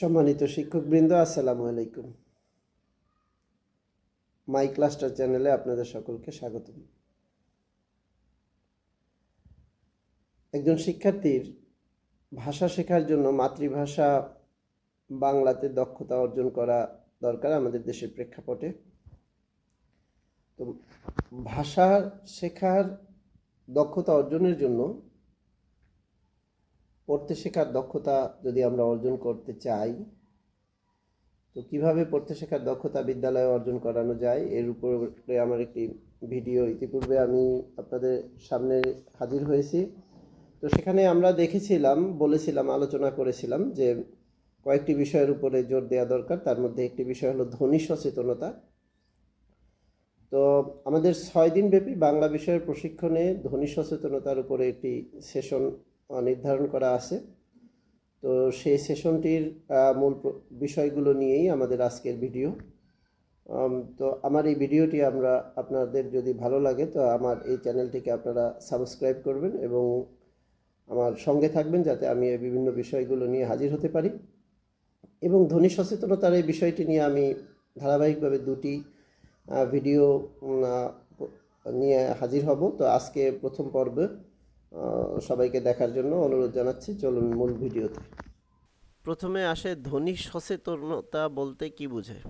সম্মানিত শিক্ষকবৃন্দ, আসসালামু আলাইকুম। মাই ক্লাস্টার চ্যানেলে আপনাদের সকলকে স্বাগত একজন শিক্ষার্থীর ভাষা শেখার জন্য মাতৃভাষা বাংলাতে দক্ষতা অর্জন করা দরকার আমাদের দেশের প্রেক্ষাপটে। তো ভাষা শেখার দক্ষতা অর্জনের জন্য পড়তে শেখার দক্ষতা যদি আমরা অর্জন করতে চাই, তো কীভাবে পড়তে শেখার দক্ষতা বিদ্যালয়ে অর্জন করানো যায়, এর উপরে আমার একটি ভিডিও ইতিপূর্বে আমি আপনাদের সামনে হাজির হয়েছি। তো সেখানে আমরা দেখেছিলাম, বলেছিলাম, আলোচনা করেছিলাম যে কয়েকটি বিষয়ের উপরে জোর দেওয়া দরকার। তার মধ্যে একটি বিষয় হলো ধ্বনি সচেতনতা। তো আমাদের ছয় দিন ব্যাপী বাংলা বিষয়ের প্রশিক্ষণে ধ্বনি সচেতনতার উপরে একটি সেশন নির্ধারণ করা আছে। তো সেই সেশনটির মূল বিষয়গুলো নিয়েই আমাদের আজকের ভিডিও। তো আমার এই ভিডিওটি আমরা আপনাদের যদি ভালো লাগে, তো আমার এই চ্যানেলটিকে আপনারা সাবস্ক্রাইব করবেন এবং আমার সঙ্গে থাকবেন যাতে আমি এই বিভিন্ন বিষয়গুলো নিয়ে হাজির হতে পারি। এবং ধ্বনি সচেতনতার এই বিষয়টি নিয়ে আমি ধারাবাহিকভাবে দুটি ভিডিও নিয়ে হাজির হব। তো আজকে প্রথম পর্বে সবাইকে দেখার জন্য অনুরোধ জানাচ্ছি, চলুন মূল ভিডিওতে। প্রথমে আসে ধ্বনি সচেতনতা বলতে কি বোঝে?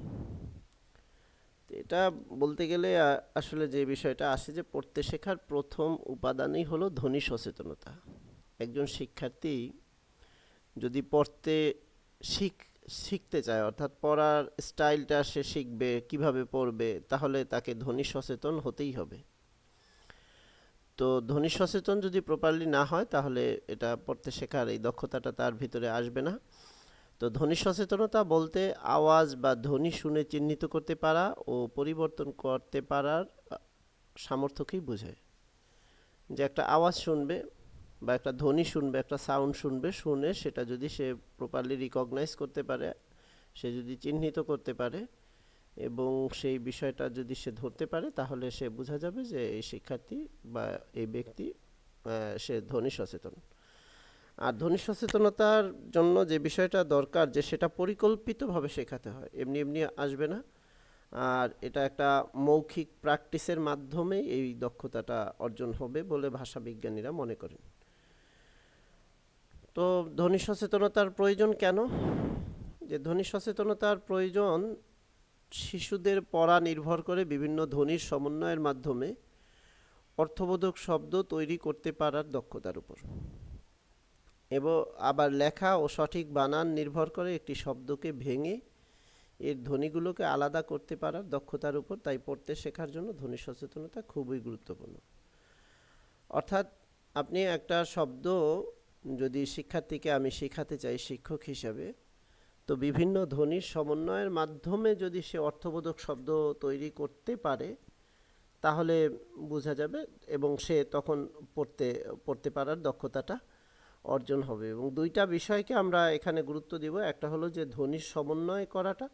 এটা বলতে গেলে আসলে যে বিষয়টা আসে যে পড়তে শেখার প্রথম উপাদানই হলো ধ্বনি সচেতনতা। একজন শিক্ষার্থী যদি পড়তে শিখ, শিখতে চায়, অর্থাৎ পড়ার স্টাইলটা সে শিখবে, কীভাবে পড়বে, তাহলে তাকে ধ্বনি সচেতন হতেই হবে। তো ধ্বনি সচেতন যদি প্রপারলি না হয়, তাহলে এটা পড়তে শেখার এই দক্ষতাটা তার ভিতরে আসবে না। তো ধ্বনি সচেতনতা বলতে আওয়াজ বা ধ্বনি শুনে চিহ্নিত করতে পারা ও পরিবর্তন করতে পারার সামর্থ্যকেই বোঝায়। যে একটা আওয়াজ শুনবে বা একটা ধ্বনি শুনবে, একটা সাউন্ড শুনবে, শুনে সেটা যদি সে প্রপারলি রিকগনাইজ করতে পারে, সে যদি চিহ্নিত করতে পারে এবং সেই বিষয়টা যদি সে ধরতে পারে, তাহলে সে বোঝা যাবে যে এই শিক্ষার্থী বা এই ব্যক্তি সে ধনী সচেতন। আর ধনী সচেতনতার জন্য যে বিষয়টা দরকার, যে সেটা পরিকল্পিতভাবে শেখাতে হয়, এমনি এমনি আসবে না। আর এটা একটা মৌখিক প্র্যাকটিসের মাধ্যমে এই দক্ষতাটা অর্জন হবে বলে ভাষা বিজ্ঞানীরা মনে করেন। তো ধনী সচেতনতার প্রয়োজন কেন? যে ধনী সচেতনতার প্রয়োজন শিশুদের পড়া নির্ভর করে বিভিন্ন ধ্বনির সমন্বয়ের মাধ্যমে অর্থবোধক শব্দ তৈরি করতে পারার দক্ষতার উপর। এবং আবার লেখা ও সঠিক বানান নির্ভর করে একটি শব্দকে ভেঙে এর ধ্বনিগুলোকে আলাদা করতে পারার দক্ষতার উপর, তাই পড়তে শেখার জন্য ধ্বনি সচেতনতা খুবই গুরুত্বপূর্ণ। অর্থাৎ আপনি একটা শব্দ যদি শিক্ষার্থীকে আমি শেখাতে চাই, শিক্ষক হিসাবে তো বিভিন্ন ধ্বনির সমন্বয়ের মাধ্যমে যদি সে অর্থবোধক শব্দ তৈরি করতে পারে, তাহলে বোঝা যাবে এবং সে তখন পড়তে পড়তে পারার দক্ষতাটা অর্জন হবে। এবং দুইটা বিষয়কে আমরা এখানে গুরুত্ব দিব। একটা হলো যে ধ্বনির সমন্বয় করাটা,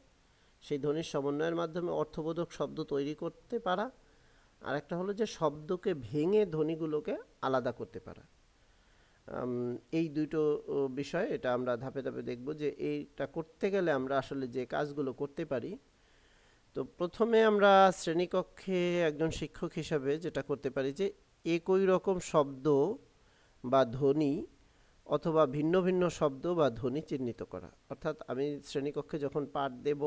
সেই ধ্বনির সমন্বয়ের মাধ্যমে অর্থবোধক শব্দ তৈরি করতে পারা। আর একটা হলো যে শব্দকে ভেঙে ধ্বনিগুলোকে আলাদা করতে পারা। এই দুটো বিষয় এটা আমরা ধাপে ধাপে দেখব যে এইটা করতে গেলে আমরা আসলে যে কাজগুলো করতে পারি, তো প্রথমে আমরা শ্রেণীকক্ষে একজন শিক্ষক হিসাবে যেটা করতে পারি যে একই রকম শব্দ বা ধ্বনি অথবা ভিন্ন ভিন্ন শব্দ বা ধ্বনি চিহ্নিত করা। অর্থাৎ আমি শ্রেণীকক্ষে যখন পাঠ দেব,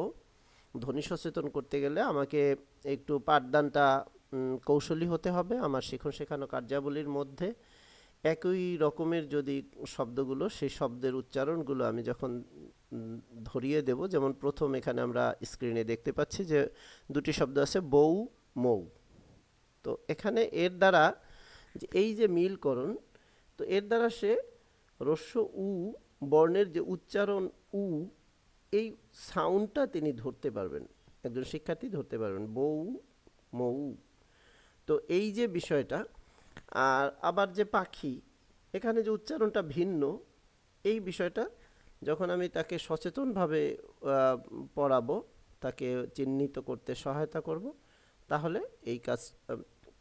ধ্বনি সচেতন করতে গেলে আমাকে একটু পাঠদানটা কৌশলী হতে হবে আমার শিখন শেখানো কার্যাবলীর মধ্যে। একই রকমের যদি শব্দগুলো, সেই শব্দের উচ্চারণগুলো আমি যখন ধরিয়ে দেব, যেমন প্রথম এখানে আমরা স্ক্রিনে দেখতে পাচ্ছি যে দুটি শব্দ আছে, বউ, মৌ। তো এখানে এর দ্বারা এই যে মিলকরণ তো এর দ্বারা সে রস্য উ, বর্ণের যে উচ্চারণ উ, এই সাউন্ডটা তিনি ধরতে পারবেন। একজন শিক্ষার্থী ধরতে পারবেন, বউ, মৌ। তো এই যে বিষয়টা আর আবার যে পাখি, এখানে যে উচ্চারণটা ভিন্ন, এই বিষয়টা যখন আমি তাকে সচেতনভাবে পড়াবো, তাকে চিহ্নিত করতে সহায়তা করব, তাহলে এই কাজ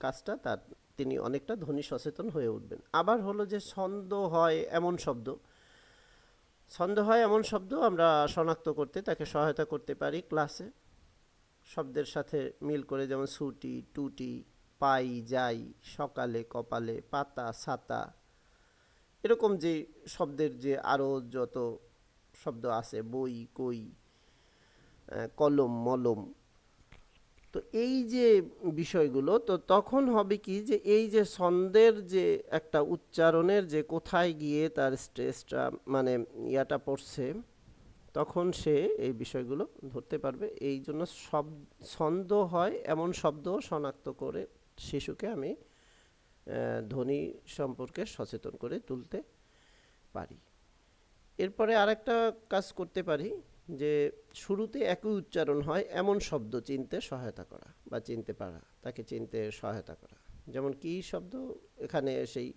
কাজটা তার, তিনি অনেকটা ধ্বনি সচেতন হয়ে উঠবেন। আবার হলো যে ছন্দ হয় এমন শব্দ, ছন্দ হয় এমন শব্দ আমরা শনাক্ত করতে, তাকে সহায়তা করতে পারি ক্লাসে, শব্দের সাথে মিল করে যেমন সুটি, টুটি পাই, যাই, সকালে, কপালে, পাতা, ছাতা। এরকম যে শব্দের যে আরও যত শব্দ আছে, বই, কই কলম, মলম। তো এই যে বিষয়গুলো, তো তখন হবে কি যে এই যে ছন্দের যে একটা উচ্চারণের যে কোথায় গিয়ে তার স্ট্রেসটা মানে ইয়াটা পড়ছে, তখন সে এই বিষয়গুলো ধরতে পারবে। এই জন্য সব ছন্দ হয় এমন শব্দ শনাক্ত করে শিশুকে আমি ধ্বনি সম্পর্কে সচেতন করে তুলতে পারি। এরপরে আরেকটা কাজ করতে পারি যে, শুরুতে একই উচ্চারণ হয়, এমন শব্দ চিনতে সহায়তা করা বা চিনতে পারা, তাকে চিনতে সহায়তা করা। যেমন কি শব্দ? এখানে সেই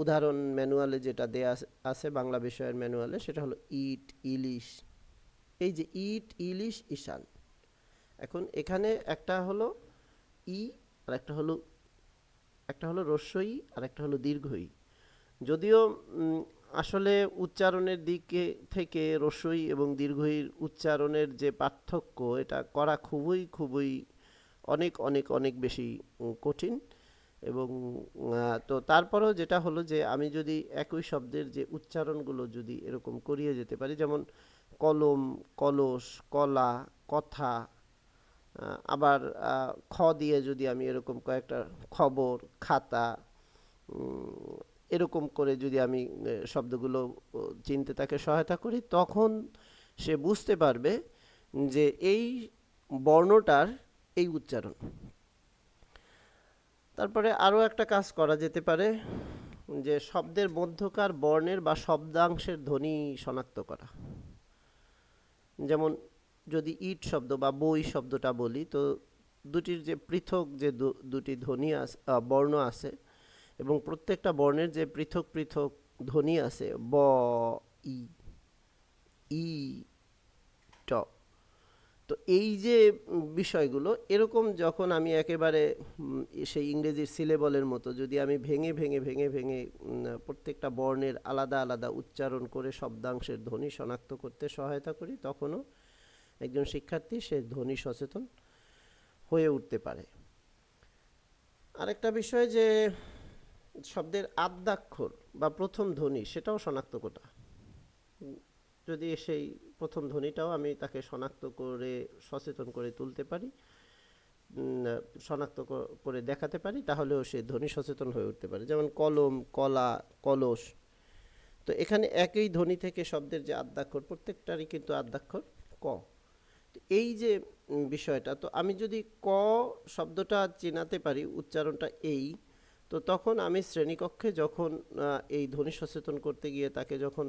উদাহরণ ম্যানুয়ালে যেটা দেয়া আছে বাংলা বিষয়ের ম্যানুয়ালে, সেটা হলো ইট, ইলিশ। এই যে ইট, ইলিশ, ঈশান। এখন এখানে একটা হলো ই আর একটা হলো একটা হলো রস্যই আর একটা হলো দীর্ঘই। যদিও আসলে উচ্চারণের দিকে থেকে রস্যই এবং দীর্ঘইর উচ্চারণের যে পার্থক্য, এটা করা খুবই খুবই অনেক অনেক অনেক বেশি কঠিন এবং তো তারপরেও যেটা হলো যে আমি যদি একই শব্দের যে উচ্চারণগুলো যদি এরকম করিয়ে যেতে পারি, যেমন কলম, কলস, কলা, কথা আবার খ দিয়ে যদি আমি এরকম কয়েকটা খবর, খাতা এরকম করে যদি আমি শব্দগুলো চিনতে তাকে সহায়তা করি, তখন সে বুঝতে পারবে যে এই বর্ণটার এই উচ্চারণ। তারপরে আরও একটা কাজ করা যেতে পারে, যে শব্দের মধ্যকার বর্ণের বা শব্দাংশের ধ্বনি শনাক্ত করা। যেমন যদি ইট শব্দ বা বই শব্দটা বলি, তো দুটির যে পৃথক যে দুটি ধ্বনি বর্ণ আছে এবং প্রত্যেকটা বর্ণের যে পৃথক পৃথক ধ্বনি আছে, ব, ই ই, ট। তো এই যে বিষয়গুলো, এরকম যখন আমি একেবারে সেই ইংরেজির সিলেবলের মতো যদি আমি ভেঙে ভেঙে ভেঙে ভেঙে প্রত্যেকটা বর্ণের আলাদা আলাদা উচ্চারণ করে শব্দাংশের ধ্বনি শনাক্ত করতে সহায়তা করি, তখনও একজন শিক্ষার্থী, সে ধ্বনি সচেতন হয়ে উঠতে পারে। আরেকটা বিষয় যে শব্দের আদ্যাক্ষর বা প্রথম ধ্বনি, সেটাও শনাক্ত করা যদি সেই প্রথম ধ্বনিটাও আমি তাকে শনাক্ত করে, সচেতন করে তুলতে পারি শনাক্ত করে দেখাতে পারি, তাহলেও সে ধ্বনি সচেতন হয়ে উঠতে পারে। যেমন কলম, কলা, কলস। তো এখানে একই ধ্বনি থেকে শব্দের যে আদ্যাক্ষর, প্রত্যেকটারই কিন্তু আদ্যাক্ষর ক। এই যে বিষয়টা, তো আমি যদি ক শব্দটা চেনাতে পারি, উচ্চারণটা এই, তো তখন আমি শ্রেণীকক্ষে যখন এই ধ্বনি সচেতন করতে গিয়ে তাকে যখন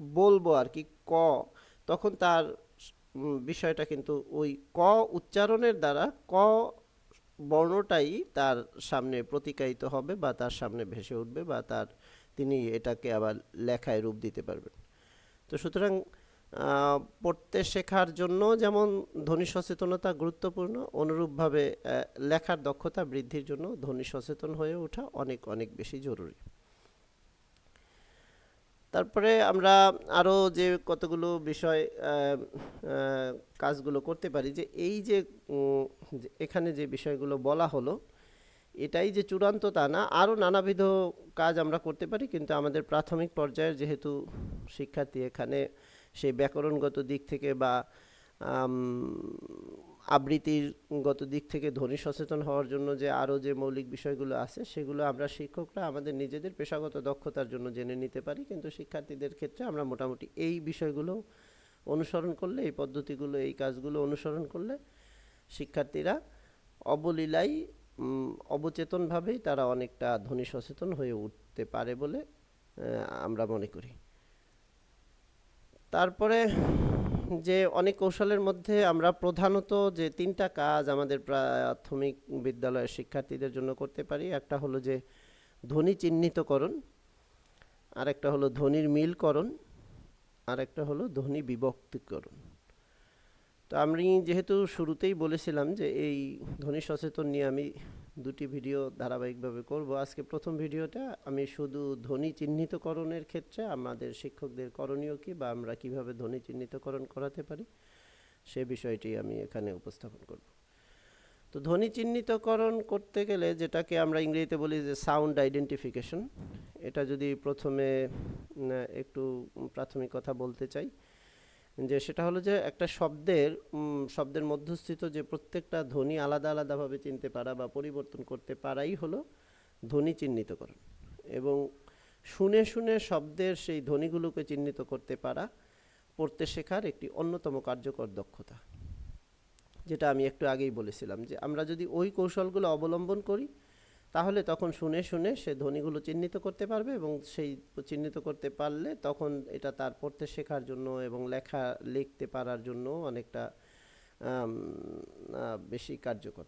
বলব আর কি, ক, তখন তার বিষয়টা কিন্তু ওই ক উচ্চারণের দ্বারা ক বর্ণটাই তার সামনে প্রতিকায়িত হবে বা তার সামনে ভেসে উঠবে বা তার, তিনি এটাকে আবার লেখায় রূপ দিতে পারবেন। তো সুতরাং পড়তে শেখার জন্য যেমন ধ্বনি সচেতনতা গুরুত্বপূর্ণ, অনুরূপভাবে লেখার দক্ষতা বৃদ্ধির জন্য ধ্বনি সচেতন হয়ে ওঠা অনেক অনেক বেশি জরুরি। তারপরে আমরা আরও যে কতগুলো বিষয় কাজগুলো করতে পারি যে এই যে এখানে যে বিষয়গুলো বলা হলো, এটাই যে চূড়ান্ত তা না আরও নানাবিধ কাজ আমরা করতে পারি, কিন্তু আমাদের প্রাথমিক পর্যায়ের যেহেতু শিক্ষার্থী এখানে সেই ব্যাকরণগত দিক থেকে বা আম, আবৃত্তিগত দিক থেকে ধ্বনি সচেতন হওয়ার জন্য যে আরও যে মৌলিক বিষয়গুলো আছে সেগুলো আমরা শিক্ষকরা আমাদের নিজেদের পেশাগত দক্ষতার জন্য জেনে নিতে পারি। কিন্তু শিক্ষার্থীদের ক্ষেত্রে আমরা মোটামুটি এই বিষয়গুলো অনুসরণ করলে এই পদ্ধতিগুলো এই কাজগুলো অনুসরণ করলে শিক্ষার্থীরা অবলীলাই অবচেতনভাবেই তারা অনেকটা ধ্বনি সচেতন হয়ে উঠতে পারে বলে আমরা মনে করি। তারপরে যে অনেক কৌশলের মধ্যে আমরা প্রধানত যে তিনটা কাজ আমাদের প্রাথমিক বিদ্যালয়ের শিক্ষার্থীদের জন্য করতে পারি। একটা হলো যে ধ্বনি চিহ্নিতকরণ আর একটা হলো ধ্বনির মিলকরণ আর একটা হলো ধ্বনি বিভক্তিকরণ। তো আমি যেহেতু শুরুতেই বলেছিলাম যে এই ধ্বনি সচেতন নিয়ে আমি দুটি ভিডিও ধারাবাহিকভাবে করব। আজকে প্রথম ভিডিওটা আমি শুধু ধ্বনি চিহ্নিতকরণের ক্ষেত্রে, আমাদের শিক্ষকদের করণীয় কি বা আমরা কীভাবে ধ্বনি চিহ্নিতকরণ করাতে পারি, সে বিষয়টি আমি এখানে উপস্থাপন করব। তো ধ্বনি চিহ্নিতকরণ করতে গেলে যেটাকে আমরা ইংরেজিতে বলি যে সাউন্ড আইডেন্টিফিকেশন, এটা যদি প্রথমে একটু প্রাথমিক কথা বলতে চাই যে সেটা হলো যে একটা শব্দের শব্দের মধ্যস্থিত যে প্রত্যেকটা ধ্বনি আলাদা আলাদাভাবে চিনতে পারা বা পরিবর্তন করতে পারাই হলো ধ্বনি চিহ্নিতকরণ। এবং শুনে শুনে শব্দের সেই ধ্বনিগুলোকে চিহ্নিত করতে পারা পড়তে শেখার একটি অন্যতম কার্যকর দক্ষতা। যেটা আমি একটু আগেই বলেছিলাম যে আমরা যদি ওই কৌশলগুলো অবলম্বন করি তাহলে তখন শুনে শুনে সে ধ্বনিগুলো চিহ্নিত করতে পারবে এবং সেই চিহ্নিত করতে পারলে তখন এটা তার পড়তে শেখার জন্য এবং লেখা লিখতে পারার জন্য অনেকটা বেশি কার্যকর।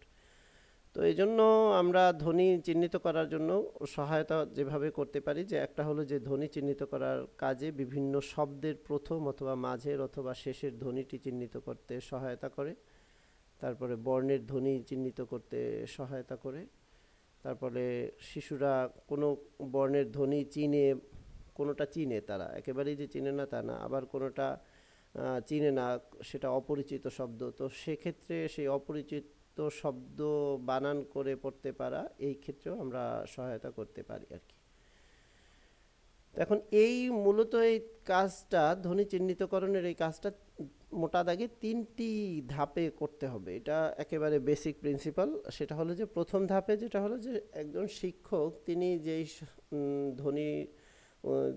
তো এই জন্য আমরা ধ্বনি চিহ্নিত করার জন্য সহায়তা যেভাবে করতে পারি যে একটা হলো যে ধ্বনি চিহ্নিত করার কাজে বিভিন্ন শব্দের প্রথম অথবা মাঝের অথবা শেষের ধ্বনিটি চিহ্নিত করতে সহায়তা করে। তারপরে বর্ণের ধ্বনি চিহ্নিত করতে সহায়তা করে। তারপরে শিশুরা কোনো বর্ণের ধ্বনি চিনে, কোনোটা চিনে তারা। একেবারেই যে চিনে না তা না, আবার কোনোটা চিনে না, সেটা অপরিচিত শব্দ। তো সেক্ষেত্রে সেই অপরিচিত শব্দ বানান করে পড়তে পারা, এই ক্ষেত্রেও আমরা সহায়তা করতে পারি আর কি। এখন এই মূলত এই কাজটা, ধ্বনি চিহ্নিতকরণের এই কাজটা মোটা দাগে তিনটি ধাপে করতে হবে। এটা একেবারে বেসিক প্রিন্সিপাল সেটা হলো যে প্রথম ধাপে যেটা হলো যে একজন শিক্ষক, তিনি যেই ধ্বনি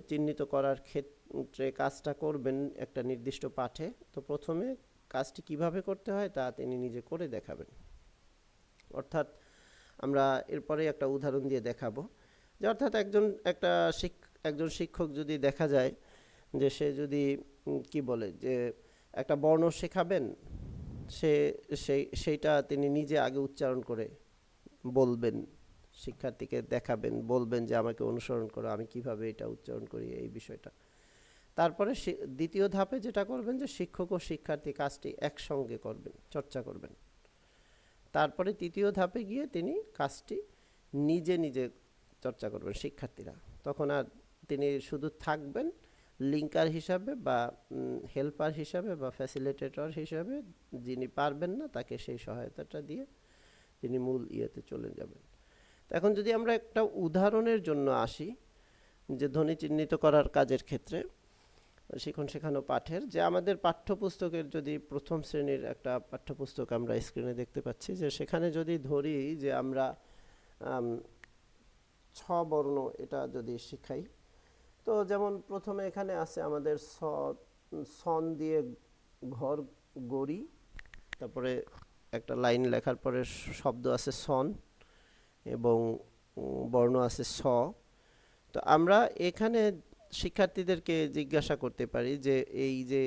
চিহ্নিত করার ক্ষেত্রে কাজটা করবেন একটা নির্দিষ্ট পাঠে, তো প্রথমে কাজটি কীভাবে করতে হয় তা তিনি নিজে করে দেখাবেন। অর্থাৎ আমরা এরপরে একটা উদাহরণ দিয়ে দেখাবো। যে অর্থাৎ একজন, একটা শিক, একজন শিক্ষক যদি দেখা যায় যে সে যদি কি বলে যে একটা বর্ণ শেখাবেন? সে সেই সেইটা তিনি নিজে আগে উচ্চারণ করে বলবেন, শিক্ষার্থীকে দেখাবেন, বলবেন যে আমাকে অনুসরণ করো, আমি কীভাবে এটা উচ্চারণ করি এই বিষয়টা। তারপরে দ্বিতীয় ধাপে যেটা করবেন যে শিক্ষক ও শিক্ষার্থী কাজটি একসঙ্গে করবেন, চর্চা করবেন। তারপরে তৃতীয় ধাপে গিয়ে তিনি কাজটি নিজে নিজে চর্চা করবেন শিক্ষার্থীরা। তখন আর তিনি শুধু থাকবেন লিঙ্কার হিসাবে বা হেল্পার হিসাবে বা ফ্যাসিলিটেটর হিসাবে যিনি পারবেন না, তাকে সেই সহায়তাটা দিয়ে তিনি মূল ইয়েতে চলে যাবেন। এখন যদি আমরা একটা উদাহরণের জন্য আসি, যে ধ্বনি চিহ্নিত করার কাজের ক্ষেত্রে শিখন শেখানো পাঠের, যে আমাদের পাঠ্যপুস্তকের যদি প্রথম শ্রেণির একটা পাঠ্যপুস্তক আমরা স্ক্রিনে দেখতে পাচ্ছি, যে সেখানে যদি ধরি যে আমরা ছ বর্ণ এটা যদি শিখাই তো যেমন প্রথমে এখানে আছে আমাদের সন দিয়ে ঘর গড়ি, তারপরে একটা লাইন লেখার পরে শব্দ আছে সন এবং বর্ণ আছে স। তো আমরা এখানে শিক্ষার্থীদেরকে জিজ্ঞাসা করতে পারি যে এই যে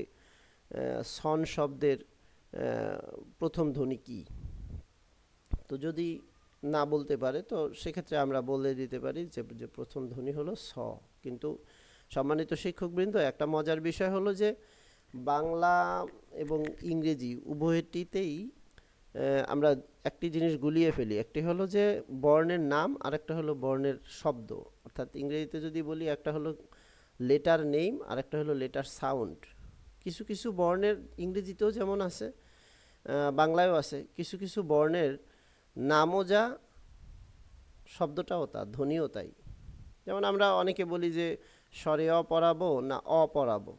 সন শব্দের প্রথম ধ্বনি কি? তো যদি না বলতে পারে তো সেক্ষেত্রে আমরা বলে দিতে পারি যে যে প্রথম ধ্বনি হলো স। কিন্তু সম্মানিত শিক্ষকবৃন্দ, একটা মজার বিষয় হলো যে বাংলা এবং ইংরেজি উভয়টিতেই আমরা একটি জিনিস গুলিয়ে ফেলি। একটি হলো যে বর্ণের নাম, আরেকটা হলো বর্ণের শব্দ। অর্থাৎ ইংরেজিতে যদি বলি, একটা হলো লেটার নেম আর একটা হলো লেটার সাউন্ড। কিছু কিছু বর্ণের ইংরেজিতেও যেমন আছে বাংলায়ও আছে, কিছু কিছু বর্ণের নামও যা, শব্দটাও তা, ধ্বনিও তাই। যেমন আমরা অনেকে বলি যে স্বরে অ পড়াবো না অ পড়াবো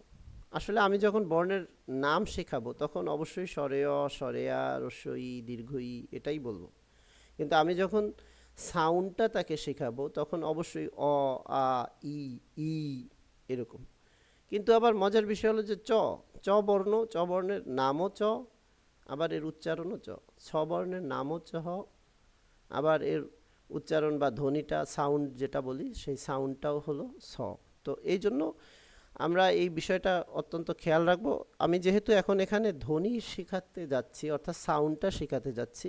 আসলে আমি যখন বর্ণের নাম শেখাবো, তখন অবশ্যই স্বরে অ, স্বরে আ রস্বই দীর্ঘই এটাই বলব। কিন্তু আমি যখন সাউন্ডটা তাকে শেখাবো, তখন অবশ্যই অ, আ, ই ই এরকম। কিন্তু আবার মজার বিষয় হলো যে চ চ বর্ণ, চ বর্ণের নামও চ, আবার এর উচ্চারণও চ। ছ বর্ণের নামও চ, আবার এর উচ্চারণ বা ধ্বনিটা সাউন্ড যেটা বলি, সেই সাউন্ডটাও হলো স। তো এই জন্য আমরা এই বিষয়টা অত্যন্ত খেয়াল রাখব। আমি যেহেতু এখন এখানে ধ্বনি শেখাতে যাচ্ছি, অর্থাৎ সাউন্ডটা শেখাতে যাচ্ছি,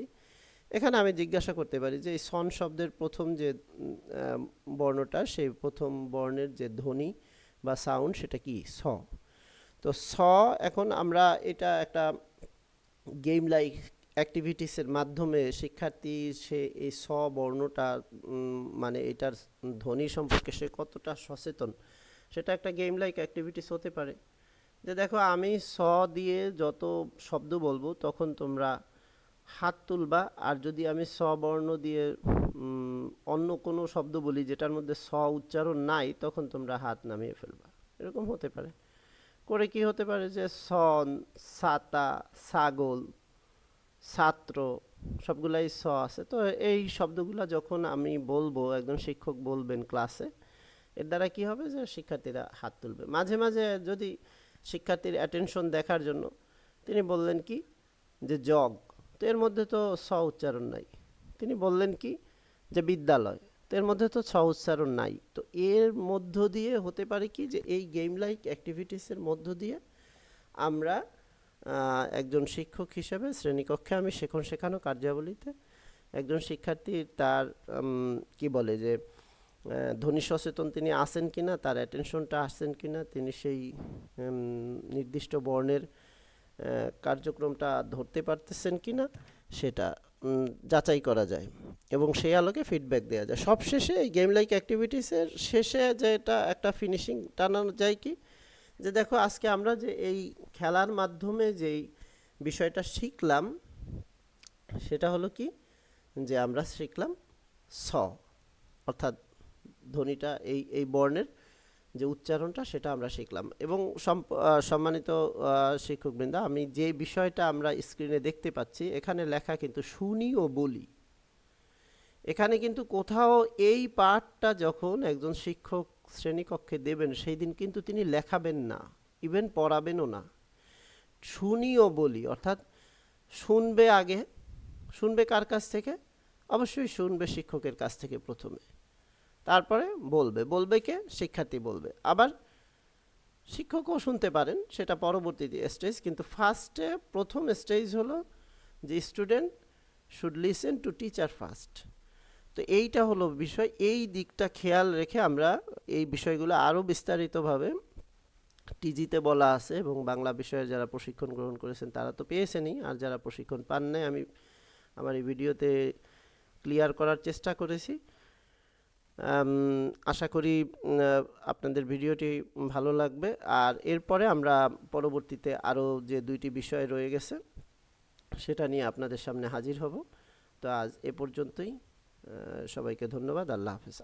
এখানে আমি জিজ্ঞাসা করতে পারি যে এই সন শব্দের প্রথম যে বর্ণটা, সেই প্রথম বর্ণের যে ধ্বনি বা সাউন্ড সেটা কি? স। তো স এখন আমরা এটা একটা গেম লাইক অ্যাক্টিভিটিসের মাধ্যমে শিক্ষার্থী সে এই স বর্ণটা মানে এটার ধ্বনি সম্পর্কে সে কতটা সচেতন, সেটা একটা গেম লাইক অ্যাক্টিভিটিস হতে পারে। যে দেখো, আমি স দিয়ে যত শব্দ বলব, তখন তোমরা হাত তুলবা, আর যদি আমি স বর্ণ দিয়ে অন্য কোনো শব্দ বলি যেটার মধ্যে স উচ্চারণ নাই, তখন তোমরা হাত নামিয়ে ফেলবা। এরকম হতে পারে। করে কি হতে পারে যে সন সাতা, ছাগল ছাত্র, সবগুলাই স আছে। তো এই শব্দগুলো যখন আমি বলব, একজন শিক্ষক বলবেন ক্লাসে, এর দ্বারা কি হবে যে শিক্ষার্থীরা হাত তুলবে। মাঝে মাঝে যদি শিক্ষার্থীর অ্যাটেনশন দেখার জন্য তিনি বললেন কি যে জগ, তো এর মধ্যে তো স উচ্চারণ নাই। তিনি বললেন কি যে বিদ্যালয়, তো এর মধ্যে তো ছ উচ্চারণ নাই। তো এর মধ্য দিয়ে হতে পারে কি যে এই গেম লাইক অ্যাক্টিভিটিসের মধ্য দিয়ে আমরা একজন শিক্ষক হিসেবে, শ্রেণীকক্ষে আমি শেখন শেখানো কার্যাবলীতে। একজন শিক্ষার্থী তার কি বলে যে ধ্বনি সচেতন তিনি আসেন কিনা, তার অ্যাটেনশনটা আসেন কিনা, তিনি সেই নির্দিষ্ট বর্ণের কার্যক্রমটা ধরতে পারতেছেন কি না সেটা যাচাই করা যায়। এবং সেই আলোকে ফিডব্যাক দেওয়া যায়। সবশেষে এই গেম লাইক অ্যাক্টিভিটিসের শেষে যেটা একটা ফিনিশিং টানানো যায় কি? যে দেখো, আজকে আমরা যে এই খেলার মাধ্যমে যেই বিষয়টা শিখলাম, সেটা হলো কি? যে আমরা শিখলাম স, অর্থাৎ ধ্বনিটা, এই এই বর্ণের যে উচ্চারণটা, সেটা আমরা শিখলাম। এবং সম্মানিত শিক্ষকবৃন্দ, আমি যে বিষয়টা আমরা স্ক্রিনে দেখতে পাচ্ছি, এখানে লেখা কিন্তু শুনি ও বলি। এখানে কিন্তু কোথাও এই পাঠটা যখন একজন শিক্ষক শ্রেণীকক্ষে দেবেন, সেই দিন কিন্তু তিনি লেখাবেন না, ইভেন পড়াবেনও না। শুনি ও বলি, অর্থাৎ শুনবে আগে, শুনবে কার কাছ থেকে? অবশ্যই শুনবে শিক্ষকের কাছ থেকে প্রথমে। তারপরে বলবে বলবে কে? শিক্ষার্থী বলবে। আবার শিক্ষকও শুনতে পারেন, সেটা পরবর্তী স্টেজ কিন্তু ফার্স্টে প্রথম স্টেজ হলো যে student should listen to teacher first তো এইটা হলো বিষয়, এই দিকটা খেয়াল রেখে আমরা এই বিষয়গুলো আরও বিস্তারিতভাবে টিজিতে বলা আছে এবং বাংলা বিষয়ে যারা প্রশিক্ষণ গ্রহণ করেছেন তারা তো পেয়েছেনই। আর যারা প্রশিক্ষণ পান নাই, আমি আমার এই ভিডিওতে ক্লিয়ার করার চেষ্টা করেছি। আশা করি আপনাদের ভিডিওটি ভালো লাগবে। আর এরপরে আমরা পরবর্তীতে আরও যে দুইটি বিষয় রয়ে গেছে, সেটা নিয়ে আপনাদের সামনে হাজির হব। তো আজ এ পর্যন্তই। সবাইকে ধন্যবাদ। আল্লাহ হাফেজ।